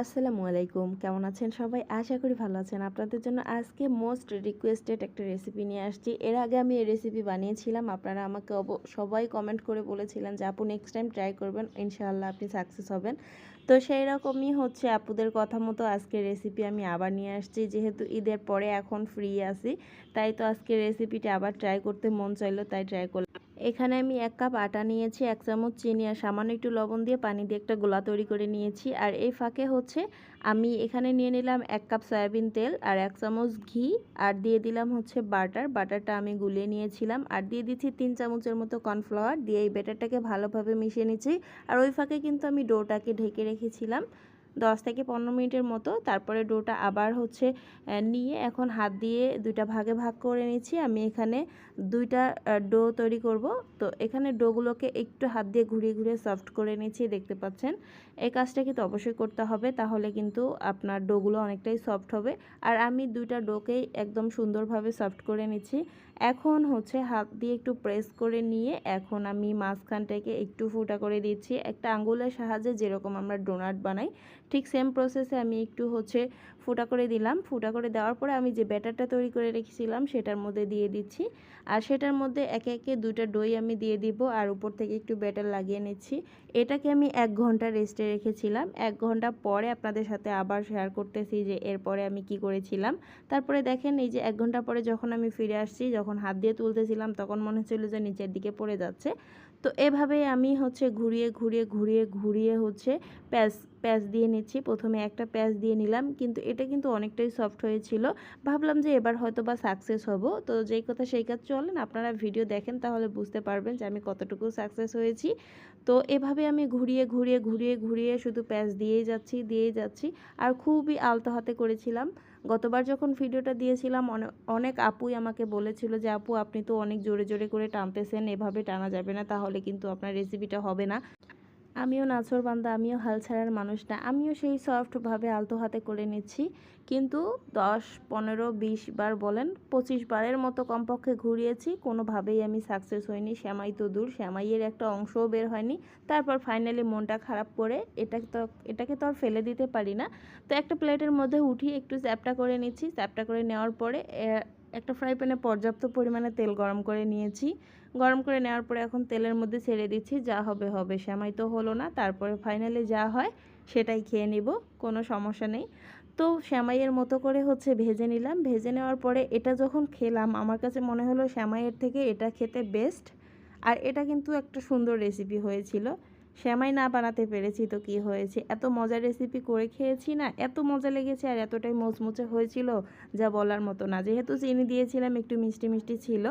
আসসালামু আলাইকুম। কেমন আছেন সবাই? আশা করি ভালো আছেন। আপনাদের জন্য আজকে মোস্ট রিকোয়েস্টেড একটা রেসিপি নিয়ে আসছি। এর আগে আমি এই রেসিপি বানিয়েছিলাম। আপনারা আমাকে সবাই কমেন্ট করে বলেছিলেন যে, আপু নেক্সট টাইম ট্রাই করবেন, ইনশাআল্লাহ আপনি সাকসেস হবেন। তো সেই রকমই হচ্ছে আপুদের কথা মতো আজকে রেসিপি আমি আবার নিয়ে আসছি। যেহেতু ঈদের পরে এখন ফ্রি আছি, তাই তো আজকে রেসিপিটা আবার ট্রাই করতে মন চাইলো, তাই ট্রাই করলাম। এখানে আমি এক কাপ আটা নিয়েছি, এক চামচ চিনি আর সামান্য একটু লবণ দিয়ে পানি দিয়ে একটা গোলা তৈরি করে নিয়েছি। আর এই ফাঁকে হচ্ছে আমি এখানে নিয়ে নিলাম এক কাপ সয়াবিন তেল আর এক চামচ ঘি আর দিয়ে দিলাম হচ্ছে বাটার। বাটারটা আমি গুলিয়ে নিয়েছিলাম আর দিয়ে দিচ্ছি তিন চামচের মতো কর্নফ্লাওয়ার। দিয়ে এই ব্যাটারটাকে ভালোভাবে মিশিয়ে নিচ্ছি। আর ওই ফাঁকে কিন্তু আমি ডোটাকে ঢেকে রেখেছিলাম। দশ থেকে পনেরো মিনিটের মতো। তারপরে ডোটা আবার হচ্ছে নিয়ে এখন হাত দিয়ে দুইটা ভাগে ভাগ করে নিচ্ছি। আমি এখানে দুইটা ডো তৈরি করব। তো এখানে ডোগুলোকে একটু হাত দিয়ে ঘুরিয়ে ঘুরিয়ে সফট করে নিচ্ছি, দেখতে পাচ্ছেন। এই কাজটা কিন্তু অবশ্যই করতে হবে, তাহলে কিন্তু আপনার ডোগুলো অনেকটাই সফট হবে। আর আমি দুইটা ডোকেই একদম সুন্দরভাবে সফট করে নিচ্ছি। এখন হচ্ছে হাত দিয়ে একটু প্রেস করে নিয়ে এখন আমি মাঝখানটাকে একটু ফুটা করে দিচ্ছি। একটা আঙ্গুলের সাহায্যে যেরকম আমরা ডোনাট বানাই ঠিক সেম প্রসেসে আমি একটু হচ্ছে ফুটা করে দিলাম। ফুটা করে দেওয়ার পরে আমি যে ব্যাটারটা তৈরি করে রেখেছিলাম, সেটার মধ্যে দিয়ে দিচ্ছি। আর সেটার মধ্যে একে একে দুইটা দই আমি দিয়ে দিব আর উপর থেকে একটু ব্যাটার লাগিয়ে নিচ্ছি। এটাকে আমি এক ঘণ্টা রেস্টে রেখেছিলাম। এক ঘণ্টা পরে আপনাদের সাথে আবার শেয়ার করতেছি যে এরপরে আমি কি করেছিলাম। তারপরে দেখেন এই যে এক ঘণ্টা পরে যখন আমি ফিরে আসছি, যখন হাত দিয়ে তুলতেছিলাম, তখন মনে হচ্ছিল যে নিচের দিকে পড়ে যাচ্ছে। তো এভাবেই আমি হচ্ছে ঘুরিয়ে ঘুরিয়ে ঘুরিয়ে ঘুরিয়ে হচ্ছে প্যাঁচ প্যাঁচ দিয়ে নিচ্ছি। প্রথমে একটা প্যাঁচ দিয়ে নিলাম। কিন্তু এটা কিন্তু অনেকটাই সফট হয়েছিল। ভাবলাম যে এবার হয়তো বা সাকসেস হব। তো যেই কথা সেই কাজ চলেন আপনারা ভিডিও দেখেন তাহলে বুঝতে পারবেন যে আমি কতটুকু সাকসেস হয়েছি। তো এভাবে আমি ঘুরিয়ে ঘুরিয়ে ঘুরিয়ে ঘুরিয়ে শুধু প্যাঁচ দিয়েই যাচ্ছি দিয়েই যাচ্ছি। আর খুবই আলতো হাতে করেছিলাম। গতবার যখন ভিডিওটা দিয়েছিলাম, অনে- অনেক আপুই আমাকে বলেছিল যে, আপু, আপনি তো অনেক জোরে জোরে করে টানতেছেন। এভাবে টানা যাবে না। তাহলে কিন্তু আপনার রেসিপিটা হবে না। আমিও নাচর বান্দা, আমিও হাল ছাড়ার মানুষ না, আমিও সেই সফটভাবে আলতো হাতে করে নিচ্ছি। কিন্তু দশ, পনেরো, বিশ বার বলেন, পঁচিশ বারের মতো কমপক্ষে ঘুরিয়েছি, কোনোভাবেই আমি সাকসেস হইনি, শ্যামাই তো দূর, শ্যামাইয়ের একটা অংশও বের হয়নি। তারপর ফাইনালি মনটা খারাপ করে এটা তো, এটাকে তো আর ফেলে দিতে পারি না। তো একটা প্লেটের মধ্যে উঠিয়ে একটু চ্যাপটা করে নিচ্ছি, চ্যাপটা করে নেওয়ার পরে একটা ফ্রাই প্যানে পর্যাপ্ত পরিমাণে তেল গরম করে নিয়েছি। গরম করে নেওয়ার পরে এখন তেলের মধ্যে ছেড়ে দিচ্ছি, যা হবে হবে। শ্যামাই তো হলো না, তারপরে ফাইনালি যা হয় সেটাই খেয়ে নিব, কোনো সমস্যা নেই। তো শ্যামাইয়ের মতো করে হচ্ছে ভেজে নিলাম। ভেজে নেওয়ার পরে এটা যখন খেলাম, আমার কাছে মনে হলো শ্যামাইয়ের থেকে এটা খেতে বেস্ট আর এটা কিন্তু একটা সুন্দর রেসিপি হয়েছিল। শ্যামাই না বানাতে পেরেছি তো কি হয়েছে? এত মজার রেসিপি করে খেয়েছি না, এত মজা লেগেছে আর এতটাই মোচমুচে হয়েছিল যা বলার মতো না। যেহেতু চিনি দিয়েছিলাম, একটু মিষ্টি মিষ্টি ছিল,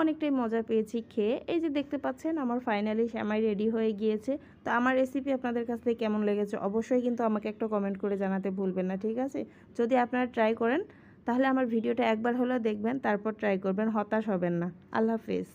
অনেকটাই মজা পেয়েছি খেয়ে। এই যে দেখতে পাচ্ছেন, আমার ফাইনালি শ্যামাই রেডি হয়ে গিয়েছে। তো আমার রেসিপি আপনাদের কাছ থেকে কেমন লেগেছে অবশ্যই কিন্তু আমাকে একটা কমেন্ট করে জানাতে ভুলবেন না, ঠিক আছে? যদি আপনারা ট্রাই করেন, তাহলে আমার ভিডিওটা একবার হলেও দেখবেন, তারপর ট্রাই করবেন, হতাশ হবেন না। আল্লাহ হাফিজ।